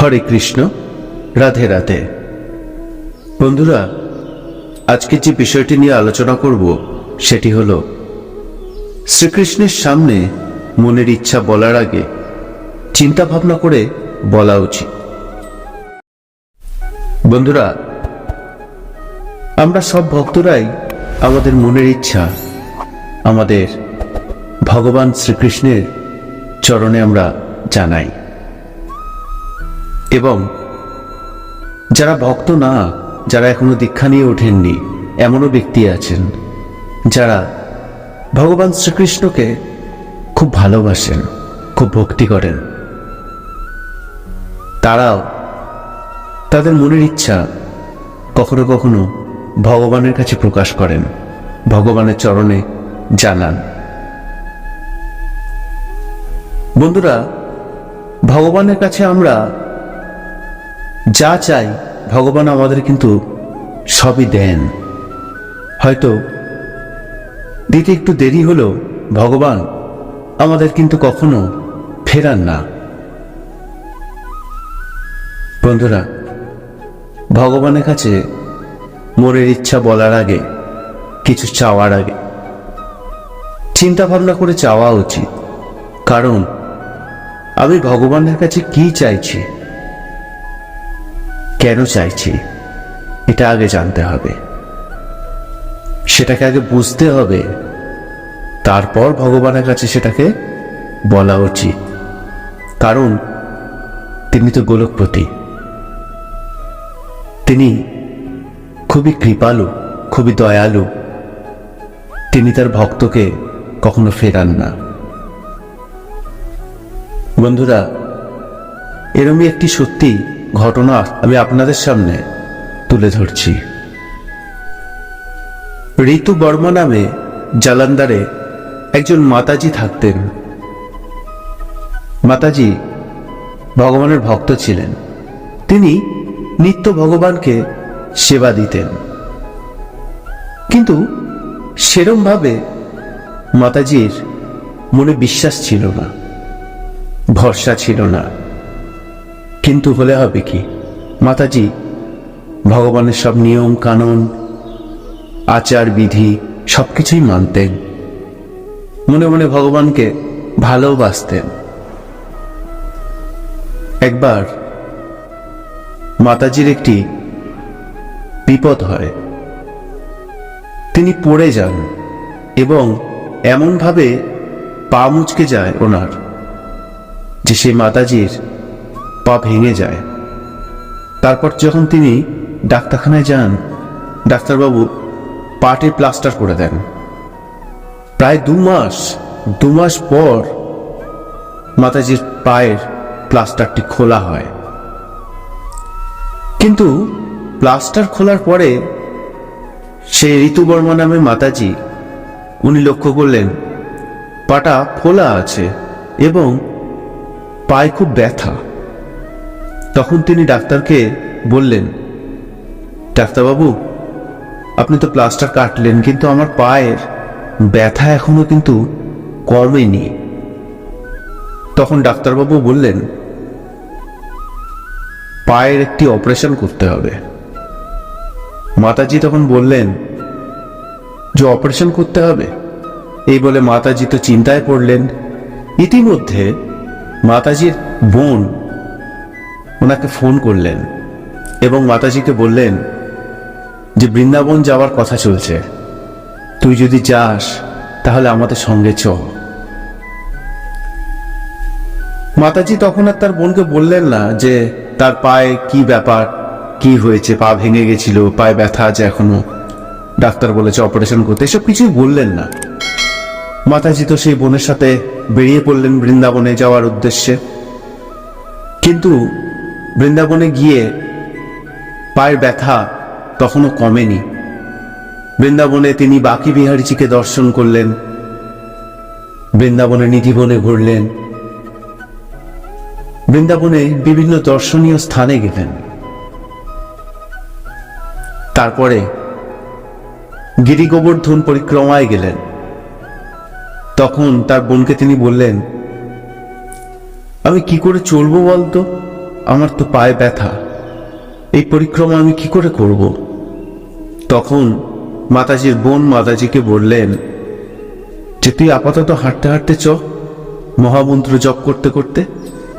হরে কৃষ্ণ, রাধে রাধে। বন্ধুরা, আজকে যে বিষয়টি নিয়ে আলোচনা করব, সেটি হল, শ্রীকৃষ্ণের সামনে মনের ইচ্ছা বলার আগে চিন্তা ভাবনা করে বলা উচিত। বন্ধুরা, আমরা সব ভক্তরাই আমাদের মনের ইচ্ছা, আমাদের ভগবান শ্রীকৃষ্ণের চরণে আমরা জানাই। এবং যারা ভক্ত না, যারা এখনও দীক্ষা নিয়ে ওঠেননি, এমনও ব্যক্তি আছেন, যারা ভগবান শ্রীকৃষ্ণকে খুব ভালোবাসেন, খুব ভক্তি করেন। তারাও তাদের মনের ইচ্ছা কখনো কখনো ভগবানের কাছে প্রকাশ করেন, ভগবানের চরণে জানান। বন্ধুরা, ভগবানের কাছে আমরা যা চাই ভগবান আমাদের কিন্তু সবই দেন। হয়তো দিতে একটু দেরি হলো ভগবান আমাদের কিন্তু কখনো ফেরান না। বন্ধুরা, ভগবানের কাছে মনের ইচ্ছা বলার আগে, কিছু চাওয়ার আগে চিন্তা ভাবনা করে চাওয়া উচিত। কারণ আমি ভগবানের কাছে কি চাইছি কেন চাইছি? এটা আগে জানতে হবে। সেটাকে আগে বুঝতে হবে। তারপর ভগবানের কাছে সেটাকে বলা উচিত। কারণ, তিনি তো গোলকপতি। তিনি খুবই কৃপালু, খুবই দয়ালু। তিনি তার ভক্তকে কখনো ফেরান না। বন্ধুরা, এরমই একটি সত্যি ঘটনা আমি আপনাদের সামনে তুলে ধরছি। ঋতু বর্মা নামে জালান্দারে একজন মাতাজি থাকতেন। মাতাজি ভগবানের ভক্ত ছিলেন। তিনি নিত্য ভগবানকে সেবা দিতেন। কিন্তু সেরমভাবে মাতাজির মনে বিশ্বাস ছিল না, ভরসা ছিল না। কিন্তু হলে হবে কি? মাতাজি, ভগবানের সব নিয়ম, কানুন, আচার, বিধি সবকিছুই মানতেন। মনে মনে ভগবানকে ভালোবাসতেন। একবার মাতাজির একটি বিপদ হয়। তিনি পড়ে যান এবং এমনভাবে পা মুচকে যায় ওনার, যে সেই মাতাজির পা ভেঙে যায়। তারপর যখন তিনি ডাক্তারখানায় যান, ডাক্তারবাবু পাটে প্লাস্টার করে দেন। প্রায় দু মাস দু মাস পর মাতাজির পায়ের প্লাস্টারটি খোলা হয়। কিন্তু প্লাস্টার খোলার পরে সেই ঋতুবর্মা নামে মাতাজি, উনি লক্ষ্য করলেন, পাটা ফোলা আছে এবং পায়ে খুব ব্যথা। তখন তিনি ডাক্তারকে বললেন, ডাক্তারবাবু, আপনি তো প্লাস্টার কাটলেন, কিন্তু আমার পায়ের ব্যথা এখনও কিন্তু কমেনি তখন ডাক্তারবাবু বললেন, পায়ের একটি অপারেশন করতে হবে। মাতাজি তখন বললেন, যে অপারেশন করতে হবে? এই বলে মাতাজি তো চিন্তায় পড়লেন। ইতিমধ্যে মাতাজির বোন ওনাকে ফোন করলেন এবং মাতাজিকে বললেন যে, বৃন্দাবন যাওয়ার কথা চলছে। তুই যদি যাস, তাহলে আমাদের সঙ্গে চ মাতাজি তখন আর তার বোনকে বললেন না যে, তার পায়ে কি ব্যাপার, কি হয়েছে, পা ভেঙে গেছিল, পায়ে ব্যথা আছে এখনও। ডাক্তার বলেছে অপারেশন করতে। এসব কিছুই বললেন না। মাতাজি তো সেই বোনের সাথে বেরিয়ে পড়লেন বৃন্দাবনে যাওয়ার উদ্দেশ্যে। কিন্তু বৃন্দাবনে গিয়ে পায়ের ব্যথা তখনও কমেনি। বৃন্দাবনে তিনি বাকি বিহারীজিকে দর্শন করলেন। বৃন্দাবনে নিধিবনে ঘুরলেন। বৃন্দাবনে বিভিন্ন দর্শনীয় স্থানে গেলেন। তারপরে গিরি গোবর্ধন পরিক্রমায় গেলেন। তখন তার বোনকে তিনি বললেন, আমি কি করে চলবো বলতো? আমার তো পায়ে ব্যথা। এই পরিক্রমা আমি কি করে করব? তখন মাতাজির বোন মাতাজিকে বললেন, যে তুই আপাতত হাঁটতে হাঁটতে চ, মহামন্ত্র জপ করতে করতে।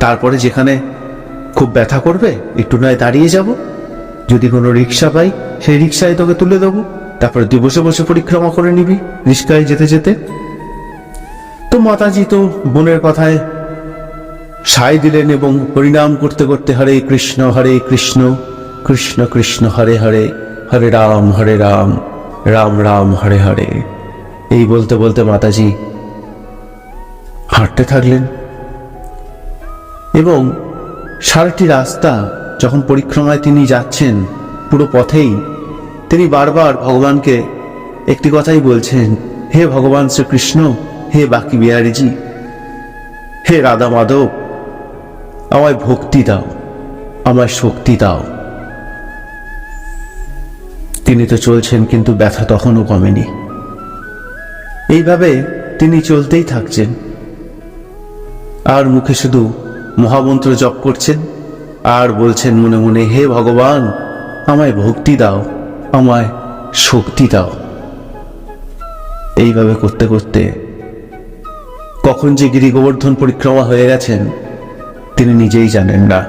তারপরে যেখানে খুব ব্যথা করবে, একটু নয় দাঁড়িয়ে যাব। যদি কোনো রিক্সা পাই, সেই রিক্সায় তোকে তুলে দেবো। তারপরে তুই বসে বসে পরিক্রমা করে নিবি, রিক্সায় যেতে যেতে। তো মাতাজি তো বোনের কথায় সায় দিলেন এবং পরিণাম করতে করতে হরে কৃষ্ণ হরে কৃষ্ণ কৃষ্ণ কৃষ্ণ, হরে হরে হরে রাম হরে রাম রাম রাম, হরে হরে। এই বলতে বলতে মাতাজি হাঁটতে থাকলেন এবং সারাটি রাস্তা যখন পরিক্রমায় তিনি যাচ্ছেন পুরো পথেই, তিনি বারবার ভগবানকে একটি কথাই বলছেন, হে ভগবান শ্রীকৃষ্ণ, হে বাকি বিহারীজি, হে রাধা মাধব আমায় ভক্তি দাও, আমায় শক্তি দাও। তিনি তো চলছেন কিন্তু ব্যথা তখনও কমেনি। এইভাবে তিনি চলতেই থাকছেন। আর মুখে শুধু মহামন্ত্র জপ করছেন, আর বলছেন মনে মনে, হে ভগবান, আমায় ভক্তি দাও, আমায় শক্তি দাও। এইভাবে করতে করতে কখন যে গিরি গোবর্ধন পরিক্রমা হয়ে গেছেন তিনি নিজেই জানেন না।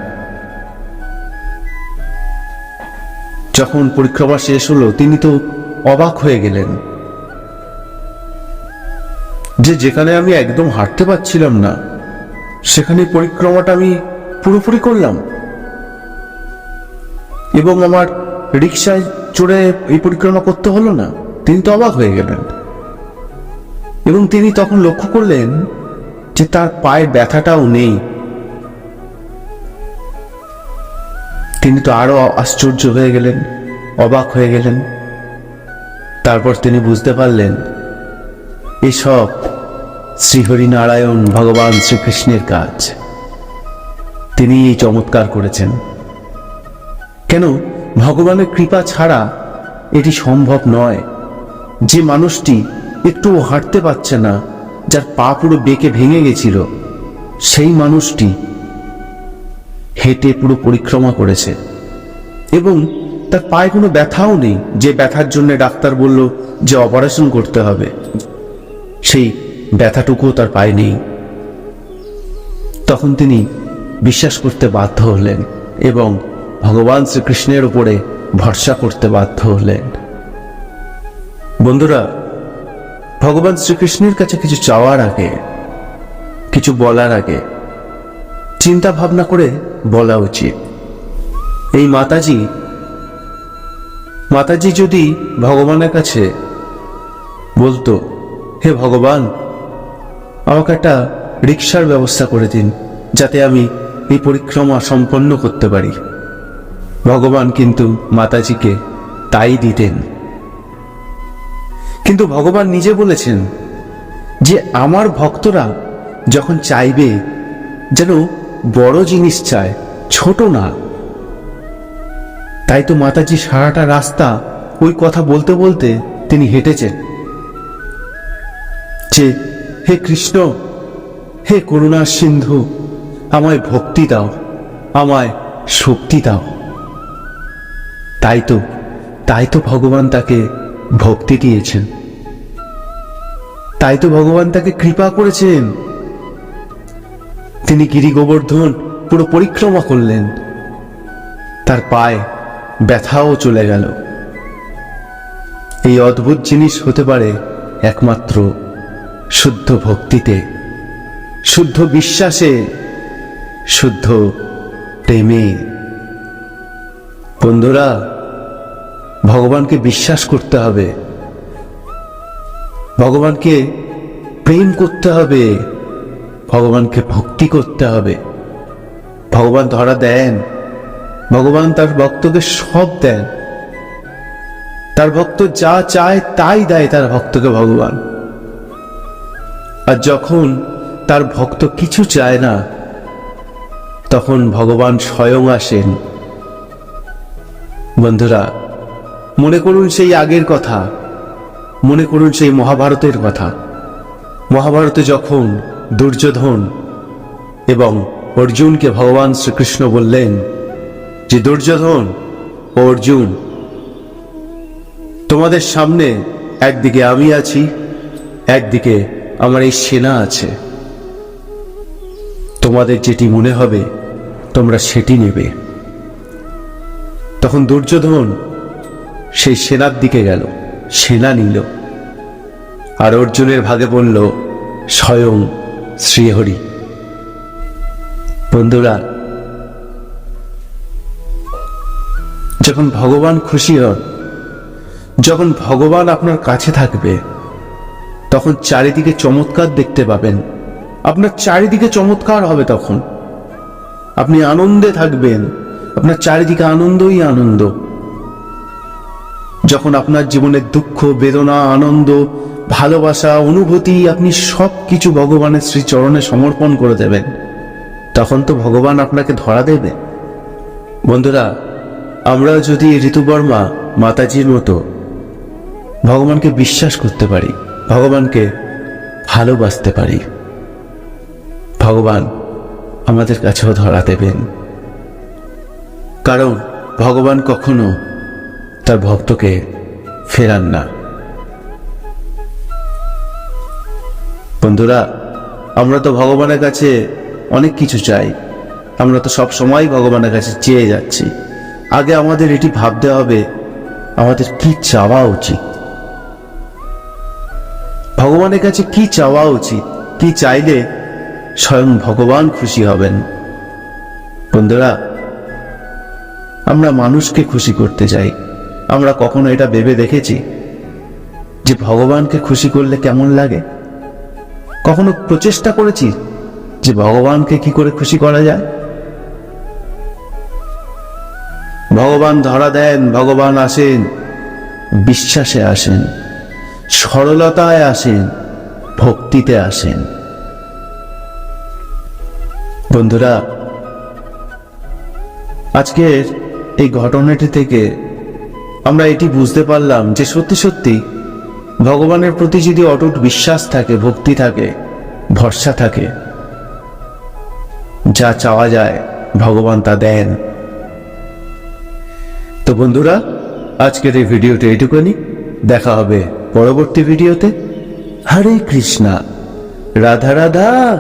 যখন পরিক্রমা শেষ হলো, তিনি তো অবাক হয়ে গেলেন। যে যেখানে আমি একদম হাঁটতে পারছিলাম না, সেখানে পরিক্রমাটা আমি পুরোপুরি করলাম। এবং আমার রিক্সায় চড়ে এই পরিক্রমা করতে হলো না, তিনি তো অবাক হয়ে গেলেন। এবং তিনি তখন লক্ষ্য করলেন যে তার পায়ের ব্যথাটাও নেই। তিনি তো আরও আশ্চর্য হয়ে গেলেন, অবাক হয়ে গেলেন। তারপর তিনি বুঝতে পারলেন, এসব শ্রীহরি নারায়ণ ভগবান শ্রীকৃষ্ণের কাজ। তিনি এই চমৎকার করেছেন। কেন, ভগবানের কৃপা ছাড়া এটি সম্ভব নয়। যে মানুষটি একটু হাঁটতে পারছে না, যার পা পুরো বেঁকে ভেঙে গেছিল, সেই মানুষটি হেঁটে পুরো পরিক্রমা করেছে। এবং তার পায়ে কোনো ব্যথাও নেই, যে ব্যথার জন্য ডাক্তার বলল যে অপারেশন করতে হবে। সেই ব্যথাটুকুও তার পায়ে নেই। তখন তিনি বিশ্বাস করতে বাধ্য হলেন এবং ভগবান শ্রীকৃষ্ণের উপরে ভরসা করতে বাধ্য হলেন। বন্ধুরা, ভগবান শ্রীকৃষ্ণের কাছে কিছু চাওয়ার আগে, কিছু বলার আগে চিন্তা ভাবনা করে বলা উচিত। এই মাতাজি মাতাজি যদি ভগবানের কাছে বলতো, হে ভগবান, আমাকে একটা রিক্সার ব্যবস্থা করে দিন, যাতে আমি এই পরিক্রমা সম্পন্ন করতে পারি। ভগবান কিন্তু মাতাজিকে তাই দিতেন। কিন্তু ভগবান নিজে বলেছেন যে, আমার ভক্তরা যখন চাইবে যেন বড় জিনিস চায়, ছোট না। তাই তো মাতাজি সারাটা রাস্তা ওই কথা বলতে বলতে তিনি হেঁটেছেন। যে, হে কৃষ্ণ, হে করুণার সিন্ধু, আমায় ভক্তি দাও, আমায় শক্তি দাও। তাই তো তাই তো ভগবান তাকে ভক্তি দিয়েছেন। তাই তো ভগবান তাকে কৃপা করেছেন। তিনি গিরি গোবর্ধন পুরো পরিক্রমা করলেন। তার পায়ে ব্যথাও চলে গেল। এই অদ্ভুত জিনিস হতে পারে একমাত্র শুদ্ধ ভক্তিতে, শুদ্ধ বিশ্বাসে, শুদ্ধ প্রেমে। বন্ধুরা, ভগবানকে বিশ্বাস করতে হবে। ভগবানকে প্রেম করতে হবে। ভগবানকে ভক্তি করতে হবে। ভগবান ধরা দেন। ভগবান তার ভক্তকে সব দেন। তার ভক্ত যা চায় তাই দেয় তার ভক্তকে ভগবান। আর যখন তার ভক্ত কিছু চায় না, তখন ভগবান স্বয়ং আসেন। বন্ধুরা, মনে করুন সেই আগের কথা, মনে করুন সেই মহাভারতের কথা। মহাভারতে যখন দুর্যোধন এবং অর্জুনকে ভগবান শ্রীকৃষ্ণ বললেন যে দুর্যোধন ও অর্জুন, তোমাদের সামনে একদিকে আমি আছি, একদিকে আমার এই সেনা আছে। তোমাদের যেটি মনে হবে, তোমরা সেটি নেবে। তখন দুর্যোধন সেই সেনার দিকে গেল, সেনা নিল, আর অর্জুনের ভাগে পড়ল স্বয়ং শ্রীহরি। বন্ধুরা, যখন ভগবান খুশি হন, যখন ভগবান আপনার কাছে থাকবে, তখন চারিদিকে চমৎকার দেখতে পাবেন। আপনার চারিদিকে চমৎকার হবে তখন। আপনি আনন্দে থাকবেন, আপনার চারিদিকে আনন্দই আনন্দ। যখন আপনার জীবনের দুঃখ, বেদনা, আনন্দ ভালোবাসা, অনুভূতি আপনি সব কিছু ভগবানের শ্রীচরণে সমর্পণ করে দেবেন। তখন তো ভগবান আপনাকে ধরা দেবে। বন্ধুরা, আমরা যদি ঋতুবর্মা মাতাজির মতো ভগবানকে বিশ্বাস করতে পারি, ভগবানকে ভালোবাসতে পারি, ভগবান আমাদের কাছেও ধরা দেবেন। কারণ ভগবান কখনো তার ভক্তকে ফেরান না। বন্ধুরা, আমরা তো ভগবানের কাছে অনেক কিছু চাই। আমরা তো সব সময় ভগবানের কাছে চেয়ে যাচ্ছি। আগে আমাদের এটি ভাবতে হবে, আমাদের কি চাওয়া উচিত? ভগবানের কাছে কি চাওয়া উচিত? কি চাইলে স্বয়ং ভগবান খুশি হবেন? বন্ধুরা, আমরা মানুষকে খুশি করতে চাই। আমরা কখনো এটা ভেবে দেখেছি যে ভগবানকে খুশি করলে কেমন লাগে? কখনো প্রচেষ্টা করেছি যে ভগবানকে কি করে খুশি করা যায়? ভগবান ধরা দেন, ভগবান আসেন, বিশ্বাসে আসেন, সরলতায় আসেন, ভক্তিতে আসেন। বন্ধুরা, আজকের এই ঘটনাটি থেকে আমরা এটি বুঝতে পারলাম যে সত্যি সত্যি ভগবানের প্রতি যদি অটুট বিশ্বাস থাকে, ভক্তি থাকে, ভরসা থাকে, যা চাওয়া যায়, ভগবান তা দেন। তো বন্ধুরা, আজকের এই ভিডিওটা এইটুকুনি। দেখা হবে পরবর্তী ভিডিওতে। হরে কৃষ্ণা। রাধা রাধা।